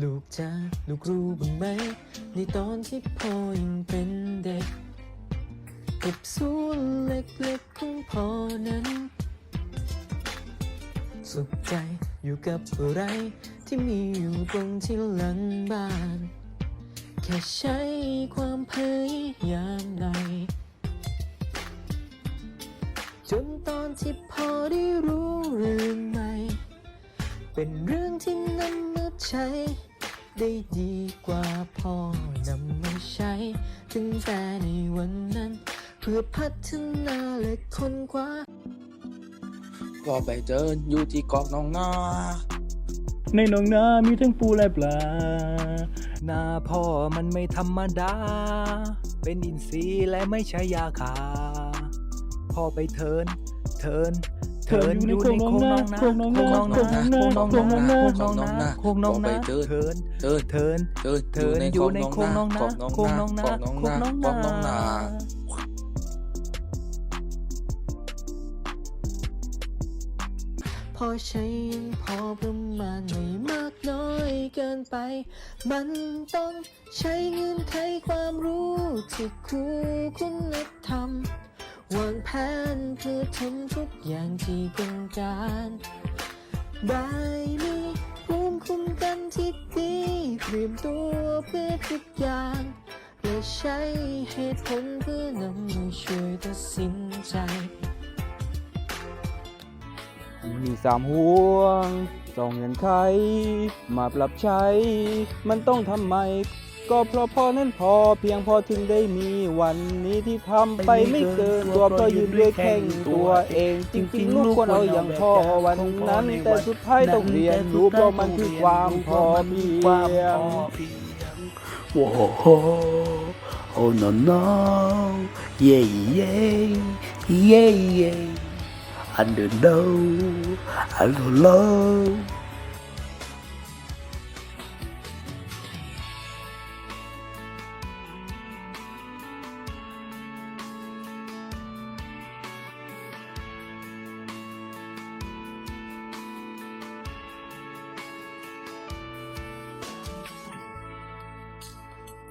ลูกจ้าลูกรู้บ้างไหม ในตอนที่พ่อยังเป็นเด็กเก็บสวนเล็กๆของพ่อนั้น สุขใจอยู่กับอะไรที่มีอยู่ตรงที่หลังบ้าน แค่ใช้ความพยายามหน่อยจนตอนที่พอได้รู้เรื่องใหม่ เป็นเรื่องที่นำมาใช้ ได้ดีกว่าพ่อนำมาใช้ ถึงแต่ในวันนั้น เพื่อพัฒนาและค้นคว้า ก็ไปเจออยู่ที่เกาะน้องนา ในหนองนามีทั้งปูและปลา นาพ่อมันไม่ธรรมดา เป็นอินทรีย์และไม่ใช่ยาคาพ่อไปเทิน เทิน เทินอยู่ในโคงน้องนาโคงน้องนาโคงน้องนาโคงน้องนาโคงน้องนาโคงน้องนาโคงน้องก็ไปนาเจอเทินเจอเทินเจอเทินอยู่ในโคงน้องนาเกาะโคงน้องนาเกาะน้องโคงนาน้องเกาะน้องนานาพอใช้ยังพอประมาณไม่มากน้อยเกินไป มันต้องใช้เงื่อนไขความรู้ที่ครูคุณธรรม วางแผนเพื่อทำทุกอย่างที่ต้องการได้มีภูมิคุ้มกันที่ดีเตรียมตัวเพื่อทุกอย่างและใช้เหตุผลเพื่อนำมาช่วยตัดสินใจ มีสามห่วงสองเงินไขมาปรับใช้ มันต้องทำไม ก็เพราะพ่อนั้นพอเพียงพอถึงได้มีวันนี้ที่ทำไปไม่เกินตัวเพราะยืนด้วยแข่งตัวเอง จริงๆลูกควรเอาอย่างพ่อวันนั้น แต่สุดท้ายต้องเรียนรู้เพราะมันคือความพอเพียง Whoa, oh no no, yeah yeah, yeah yeah. I don't know, I don't know.